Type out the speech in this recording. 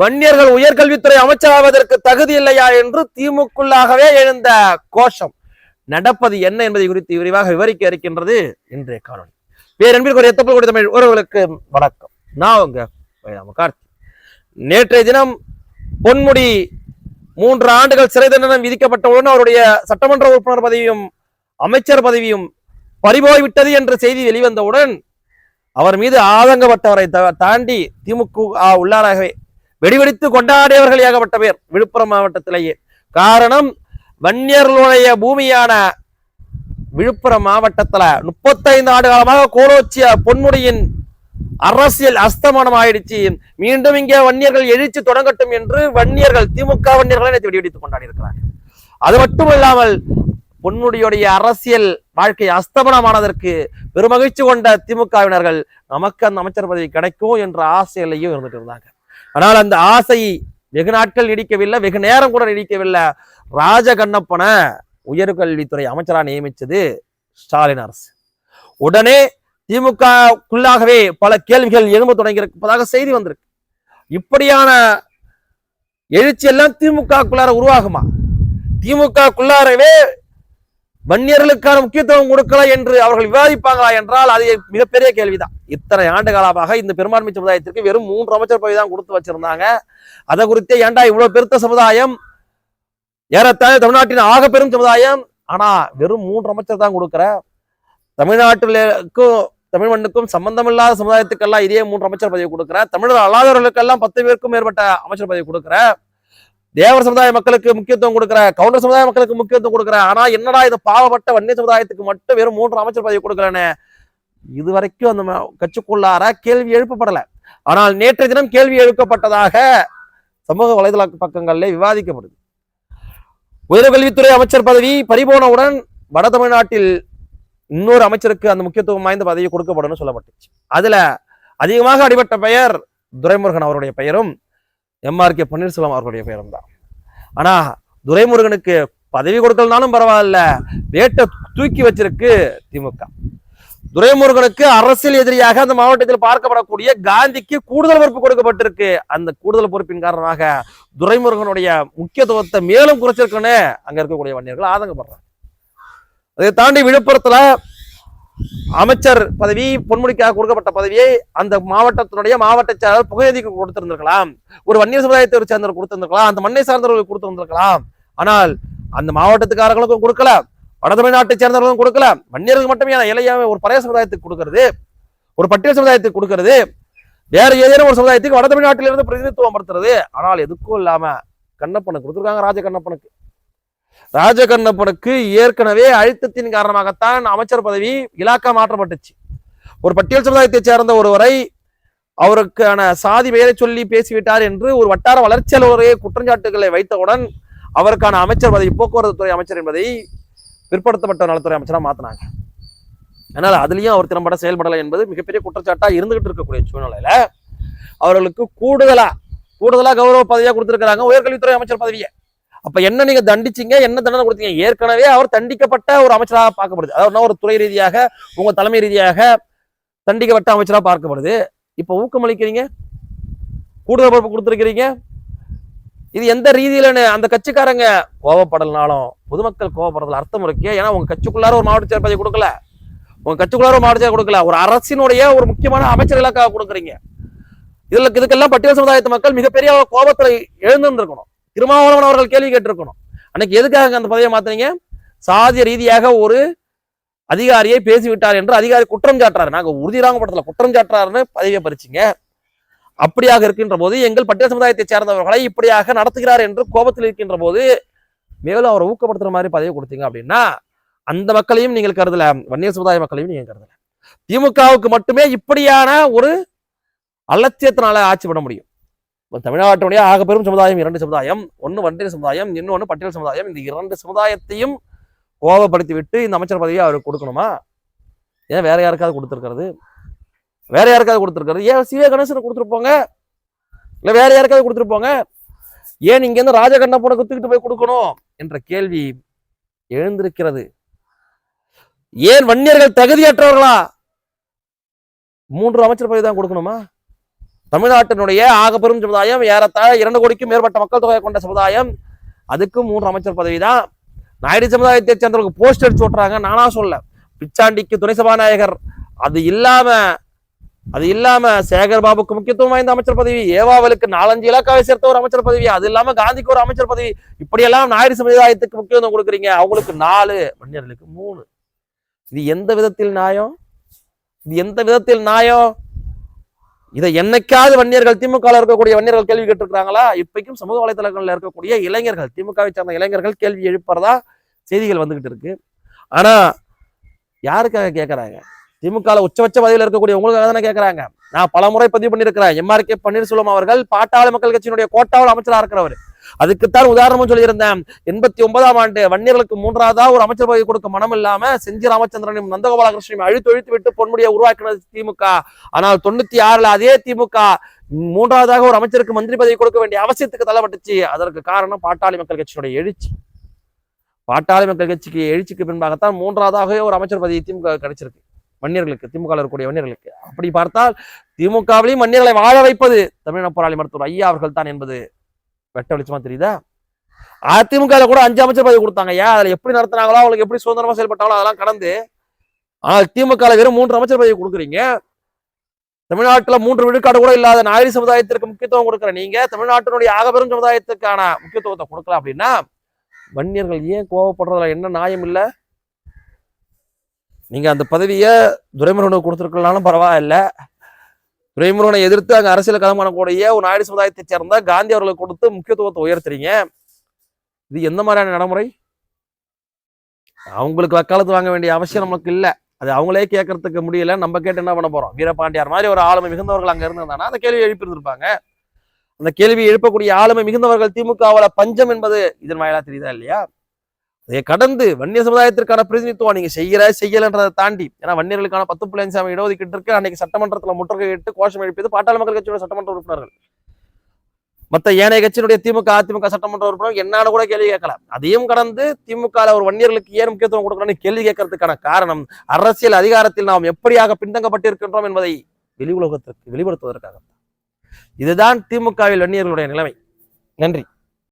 வன்னியர்கள் உயர்கல்வித்துறை அமைச்சராவதற்கு தகுதி இல்லையா என்று திமுகவே எழுந்த கோஷம். நடப்பது என்ன என்பதை குறித்து விரிவாக விவரிக்க இருக்கின்றது இன்றைய காணொலி பேரன்பிற்கு ஒரு கூட தமிழ் உறவுகளுக்கு வணக்கம். நான் உங்க கார்த்தி நேற்றைய தினம் பொன்முடி மூன்று ஆண்டுகள் சிறை தண்டனை விதிக்கப்பட்டவுடன் அவருடைய சட்டமன்ற உறுப்பினர் பதவியும் அமைச்சர் பதவியும் பறிபோய்விட்டது என்ற செய்தி வெளிவந்தவுடன் அவர் மீது ஆதங்கப்பட்டவரை தாண்டி திமுக உள்ளாராகவே வெடிவெடித்து கொண்டாடியவர்கள் ஏகப்பட்ட பேர் விழுப்புரம் மாவட்டத்திலேயே. காரணம் வன்னியர்களுடைய பூமியான விழுப்புரம் மாவட்டத்துல முப்பத்தைந்து ஆண்டு காலமாக கோலோச்சிய பொன்முடியின் அரசியல் அஸ்தமனம் ஆயிடுச்சு மீண்டும் இங்கே வன்னியர்கள் எழுச்சி தொடங்கட்டும் என்று வன்னியர்கள் திமுக வன்னியர்களை நேற்று வெடிவெடித்து கொண்டாடி இருக்கிறார் அது மட்டும் இல்லாமல் பொன்முடியுடைய அரசியல் வாழ்க்கை அஸ்தமனமானதற்கு பெருமகிழ்ச்சி கொண்ட திமுகவினர்கள் நமக்கு அந்த அமைச்சர் பதவி கிடைக்கும் என்ற ஆசையிலையும் இருந்துட்டு இருந்தாங்க. ஆனால் அந்த ஆசை வெகு நாட்கள் நீடிக்கவில்லை வெகு நேரம் கூட நீடிக்கவில்லை. ராஜ கண்ணப்பனை உயர்கல்வித்துறை அமைச்சரா நியமித்தது ஸ்டாலின் அரசு. உடனே திமுகக்குள்ளாகவே பல கேள்விகள் எழும்ப தொடங்கியிருப்பதாக செய்தி வந்திருக்கு. இப்படியான எழுச்சி எல்லாம் திமுகக்குள்ளார உருவாகுமா? திமுகக்குள்ளாரவே வன்னியர்களுக்கான முக்கியத்துவம் கொடுக்கல என்று அவர்கள் விவாதிப்பாங்களா என்றால் அது மிகப்பெரிய கேள்விதான். இத்தனை ஆண்டு காலமாக இந்த பெரும்பான்மை சமுதாயத்திற்கு வெறும் மூன்று அமைச்சர் பதவி தான் கொடுத்து வச்சிருந்தாங்க. அதை குறித்தே ஏன்டா இவ்வளவு பெருத்த சமுதாயம்? ஏறத்தாழ தமிழ்நாட்டின் ஆக பெரும் சமுதாயம். ஆனா வெறும் மூன்று அமைச்சர் தான் கொடுக்குற. தமிழ்நாட்டிலுக்கும் தமிழ் மண்ணுக்கும் சம்பந்தமில்லாத சமுதாயத்துக்கெல்லாம் இதே மூன்று அமைச்சர் பதவி கொடுக்குற. தமிழர் அல்லாதவர்களுக்கெல்லாம் பத்து பேருக்கும் மேற்பட்ட அமைச்சர் பதவி கொடுக்குற. தேவர் சமுதாய மக்களுக்கு முக்கியத்துவம் கொடுக்குற கவுண்டர் சமுதாய மக்களுக்கு முக்கியத்துவம் கொடுக்கிற ஆனா என்னடா இது பாவப்பட்ட வன்னிய சமுதாயத்துக்கு மட்டும் வெறும் மூன்று அமைச்சர் பதவி கொடுக்கிறேன்னு இதுவரைக்கும் அந்த கட்சிக்குள்ளார கேள்வி எழுப்பப்படல. ஆனால் நேற்றைய தினம் கேள்வி எழுப்பப்பட்டதாக சமூக வலைதள பக்கங்களில் விவாதிக்கப்படுது. உயர்கல்வித்துறை அமைச்சர் பதவி பறிபோனவுடன் வட தமிழ்நாட்டில் இன்னொரு அமைச்சருக்கு அந்த முக்கியத்துவம் வாய்ந்த பதவி கொடுக்கப்படும் சொல்லப்பட்டுச்சு. அதுல அதிகமாக அடிபட்ட பெயர் துரைமுருகன் அவருடைய பெயரும் எம்ஆர் கே பன்னீர்செல்வம் அவர்களுடைய பெயரும் தான் ஆனா துரைமுருகனுக்கு பதவி கொடுக்கலனாலும் பரவாயில்ல வேட்டை தூக்கி வச்சிருக்கு திமுக. துரைமுருகனுக்கு அரசியல் எதிரியாக அந்த மாவட்டத்தில் பார்க்கப்படக்கூடிய காந்திக்கு கூடுதல் பொறுப்பு கொடுக்கப்பட்டிருக்கு. அந்த கூடுதல் பொறுப்பின் காரணமாக துரைமுருகனுடைய முக்கியத்துவத்தை மேலும் குறைச்சிருக்குன்னு அங்க இருக்கக்கூடிய வன்னியர்கள் ஆதங்கப்படுறாங்க. அதை தாண்டி விழுப்புரத்துல அமைச்சர் பதவி பொன்முடிக்காக கொடுக்கப்பட்ட பதவியை அந்த மாவட்டத்தினுடைய மாவட்ட செயலாளர் புகையதிக்கு கொடுத்திருந்திருக்கலாம். ஒரு வன்னியர் சமுதாயத்தை சேர்ந்தவர் கொடுத்திருந்திருக்கலாம். அந்த மண்ணை சார்ந்தவர்களுக்கு கொடுத்திருந்திருக்கலாம். ஆனால் அந்த மாவட்டத்துக்காரர்களுக்கும் கொடுக்கல. வட தமிழ்நாட்டை கொடுக்கல. வன்னியர்களுக்கு மட்டுமே ஏன் ஒரு பழைய சமுதாயத்துக்கு கொடுக்கறது. ஒரு பட்டியல் சமுதாயத்துக்கு கொடுக்கறது. வேற ஏதேனும் ஒரு சமுதாயத்துக்கு வட தமிழ்நாட்டிலிருந்து பிரதிநிதித்துவம் படுத்துறது ஆனால் எதுக்கும் இல்லாம கண்ணப்பனுக்கு கொடுத்துருக்காங்க ராஜ கண்ணப்பனுக்கு ராஜகண்ணப்பனுக்கு ஏற்கனவே அழுத்தத்தின் காரணமாகத்தான் அமைச்சர் பதவி இலாக்கா மாற்றப்பட்டுச்சு. ஒரு பட்டியல் சமுதாயத்தைச் சேர்ந்த ஒருவரை அவருக்கான சாதி பெயரை சொல்லி பேசிவிட்டார் என்று ஒரு வட்டார வளர்ச்சி அலுவலரையே குற்றஞ்சாட்டுகளை வைத்தவுடன் அவருக்கான அமைச்சர் பதவி போக்குவரத்து துறை அமைச்சர் என்பதை பிற்படுத்தப்பட்ட நலத்துறை அமைச்சராக மாத்தினாங்க. அதனால் அதுலயும் அவர் திறம்பட செயல்படலை என்பது மிகப்பெரிய குற்றச்சாட்டா இருந்துகிட்டு இருக்கக்கூடிய சூழ்நிலையில அவர்களுக்கு கூடுதலா கூடுதலா கௌரவ பதவியாக கொடுத்துருக்கிறாங்க உயர்கல்வித்துறை அமைச்சர் பதவியை. அப்ப என்ன நீங்க தண்டிச்சீங்க? என்ன தண்டனை கொடுத்தீங்க? ஏற்கனவே அவர் தண்டிக்கப்பட்ட ஒரு அமைச்சராக பார்க்கப்படுது. அதாவது ஒரு துறை ரீதியாக உங்க தலைமை ரீதியாக தண்டிக்கப்பட்ட அமைச்சராக பார்க்கப்படுது. இப்ப ஊக்கமளிக்கிறீங்க கூடுதல் பொறுப்பு கொடுத்துருக்கிறீங்க? இது எந்த ரீதியில அந்த கட்சிக்காரங்க கோவப்படலனாலும் பொதுமக்கள் கோவப்படுறதுல அர்த்தம் இருக்கு. ஏன்னா உங்க கட்சிக்குள்ளார ஒரு மாவட்ட செயலர் கொடுக்கல. உங்க கட்சிக்குள்ளார ஒரு மாவட்ட கொடுக்கல. ஒரு அரசினுடைய ஒரு முக்கியமான அமைச்சர்களுக்காக கொடுக்குறீங்க. இதுல இதுக்கெல்லாம் பட்டியல் சமுதாயத்து மக்கள் மிகப்பெரிய கோபத்துல எழுந்திருந்திருக்கணும். திருமாவளவன் அவர்கள் கேள்வி கேட்டிருக்கணும். அன்னைக்கு எதுக்காக அந்த பதவியை மாத்தினீங்க? சாதிய ரீதியாக ஒரு அதிகாரியை பேசிவிட்டார் என்று அதிகாரி குற்றம் சாட்டுறாரு. நாங்க உறுதிராங்கப்படத்துல குற்றம் சாட்டுறாருன்னு பதவியை பறிச்சிங்க. அப்படியாக இருக்கின்ற போது எங்கள் பட்டியல் சமுதாயத்தை சேர்ந்தவர்களை இப்படியாக நடத்துகிறார் என்று கோபத்தில் இருக்கின்ற போது மேலும் அவரை ஊக்கப்படுத்துற மாதிரி பதவி கொடுத்தீங்க அப்படின்னா அந்த மக்களையும் நீங்கள் கருதல. வன்னியர் சமுதாய மக்களையும் நீங்க கருதல. திமுகவுக்கு மட்டுமே இப்படியான ஒரு அலட்சியத்தினால ஆட்சி பண்ண முடியும். தமிழ்நாட்டுடைய ஆக பெரும் சமுதாயம் இரண்டு சமுதாயம். ஒன்று வன்னியர் சமுதாயம் இன்னொன்று பட்டியல் சமுதாயம். இந்த இரண்டு சமுதாயத்தையும் கோபப்படுத்தி விட்டு இந்த அமைச்சர் பதவியை அவருக்கு கொடுக்கணுமா? ஏன் வேற யாருக்காவது கொடுத்துருக்கிறது? வேற யாருக்காவது கொடுத்துருக்கிறது? ஏன் சிவே கணேசன் கொடுத்துருப்போங்க? இல்லை வேற யாருக்காவது கொடுத்துருப்போங்க? ஏன் இங்கேருந்து இருந்து ராஜகண்ணப்பனை குத்துக்கிட்டு போய் கொடுக்கணும்? என்ற கேள்வி எழுந்திருக்கிறது. ஏன் வன்னியர்கள் தகுதியற்றவர்களா? மூன்று அமைச்சர் பதவி தான் கொடுக்கணுமா? தமிழ்நாட்டினுடைய ஆகப்பெரும் சமுதாயம் ஏறத்தாழ இரண்டு கோடிக்கும் மேற்பட்ட மக்கள் தொகை கொண்ட சமுதாயம். அதுக்கும் மூன்று அமைச்சர் பதவி தான். நாயுடு சமுதாயத்தை சேர்ந்தவர்களுக்கு போஸ்ட் அடிச்சு ஓட்டுறாங்க. நானா சொல்ல பிச்சாண்டிக்கு துணை சபாநாயகர். அது இல்லாம அது இல்லாம சேகர் பாபுக்கு முக்கியத்துவம் வாய்ந்த அமைச்சர் பதவி ஏவாவலுக்கு நாலஞ்சு இலாக்காவை சேர்த்த ஒரு அமைச்சர் பதவி அது இல்லாம காந்திக்கு ஒரு அமைச்சர் பதவி. இப்படியெல்லாம் நாயுடு சமுதாயத்துக்கு முக்கியத்துவம் கொடுக்குறீங்க. அவங்களுக்கு நாலு மன்னியர்களுக்கு மூணு. இது எந்த விதத்தில் நியாயம்? இது எந்த விதத்தில் நியாயம்? இதை என்னைக்காவது வன்னியர்கள் திமுகவில் இருக்கக்கூடிய வன்னியர்கள் கேள்வி கேட்டிருக்காங்களா இப்பைக்கும் சமூக வலைதளங்களில் இருக்கக்கூடிய இளைஞர்கள் திமுகவை சேர்ந்த இளைஞர்கள் கேள்வி எழுப்புறதா செய்திகள் வந்துகிட்டு இருக்கு. ஆனா யாருக்காக கேட்கறாங்க திமுக உச்சபட்ச பதவியில் இருக்கக்கூடிய உங்களுக்காக தானே கேட்கறாங்க நான் பல முறை பதிவு பண்ணியிருக்கிறேன். எம்ஆர் கே பன்னீர்செல்வம் அவர்கள் பாட்டாளி மக்கள் கட்சியினுடைய கோட்டாவில் அமைச்சராக இருக்கிறவர். அதுக்குத்தான் உதாரணமும் சொல்லியிருந்தேன். எண்பத்தி ஒன்பதாம் ஆண்டு வன்னியர்களுக்கு மூன்றாவதா ஒரு அமைச்சர் பதவி கொடுக்க மனம் இல்லாம செஞ்சி ராமச்சந்திரனையும் நந்தகோபாலகிருஷ்ணனையும் அழித்து ஒழித்து விட்டு பொன்முடியை உருவாக்கினது திமுக. ஆனால் தொண்ணூத்தி ஆறுல அதே திமுக மூன்றாவதாக ஒரு அமைச்சருக்கு மந்திரி பதவி கொடுக்க வேண்டிய அவசியத்துக்கு தள்ளப்பட்டுச்சு. அதற்கு காரணம் பாட்டாளி மக்கள் கட்சியினுடைய எழுச்சி. பாட்டாளி மக்கள் கட்சிக்கு எழுச்சிக்கு பின்பாகத்தான் மூன்றாவதாகவே ஒரு அமைச்சர் பதவி திமுக கிடைச்சிருக்கு. வன்னியர்களுக்கு திமுக இருக்கக்கூடிய வன்னியர்களுக்கு. அப்படி பார்த்தால் திமுகவிலையும் வன்னியர்களை வாழ வைப்பது தமிழக போராளி மருத்துவர் ஐயா அவர்கள் தான் என்பது வெட்ட வெளிச்சமா தெரியுதா? அதிமுக கூட அஞ்சு அமைச்சர் பதவி கொடுத்தாங்க. ஏன்? அதுல எப்படி நடத்தினாங்களோ அவங்களுக்கு எப்படி சுதந்திரமா செயல்பட்டாங்களோ அதெல்லாம் கடந்து. ஆனால் திமுக வெறும் மூன்று அமைச்சர் பதவி கொடுக்குறீங்க. தமிழ்நாட்டில் மூன்று விழுக்காடு கூட இல்லாத நாயுடு சமுதாயத்திற்கு முக்கியத்துவம் கொடுக்குற நீங்க தமிழ்நாட்டினுடைய ஆகபெரும் சமுதாயத்துக்கான முக்கியத்துவத்தை கொடுக்கல அப்படின்னா வன்னியர்கள் ஏன் கோவப்படுறதுல என்ன நியாயம் இல்லை? நீங்க அந்த பதவியை துரைமுருகனுக்கு கொடுத்துருக்கலாலும் பரவாயில்ல. துரைமுருகனை எதிர்த்து அங்க அரசியல் களம் பண்ணக்கூடிய ஒரு நாயுடு சமுதாயத்தை சேர்ந்த காந்தி அவர்களுக்கு கொடுத்து முக்கியத்துவத்தை உயர்த்துறீங்க. இது எந்த மாதிரியான நடைமுறை? அவங்களுக்கு வக்காலத்து வாங்க வேண்டிய அவசியம் நமக்கு இல்ல. அது அவங்களே கேட்கறதுக்கு முடியல. நம்ம கேட்டு என்ன பண்ண போறோம்? வீரபாண்டியார் மாதிரி ஒரு ஆளுமை மிகுந்தவர்கள் அங்க இருந்திருந்தாங்கன்னா அந்த கேள்வி எழுப்பியிருந்திருப்பாங்க. அந்த கேள்வி எழுப்பக்கூடிய ஆளுமை மிகுந்தவர்கள் திமுகவுல பஞ்சம் என்பது இதன் வாயிலா தெரியுதா இல்லையா? அதை கடந்து வன்னிய சமுதாயத்திற்கான பிரதிநிதித்துவம் நீங்க செய்யற செய்யலன்றதை தாண்டி ஏன்னா வன்னியர்களுக்கான பத்து புள்ளி அஞ்சு சதவீதம் இடஒதுக்கீட்டு இருக்கு. அன்னைக்கு சட்டமன்றத்தில் முற்றுகையிட்டு கோஷம் எழுப்பியது பாட்டாளி மக்கள் கட்சியோட சட்டமன்ற உறுப்பினர்கள். மத்த ஏனைய கட்சியினுடைய திமுக அதிமுக சட்டமன்ற உறுப்பினர் என்னால கூட கேள்வி கேட்கலாம் அதையும் கடந்து திமுக ஒரு வன்னியர்களுக்கு ஏன் முக்கியத்துவம் கொடுக்கணும்னு கேள்வி கேட்கறதுக்கான காரணம் அரசியல் அதிகாரத்தில் நாம் எப்படியாக பின்தங்கப்பட்டிருக்கின்றோம் என்பதை வெளி உலகத்திற்கு வெளிப்படுத்துவதற்காக இதுதான் திமுகவில் வன்னியர்களுடைய நிலைமை. நன்றி.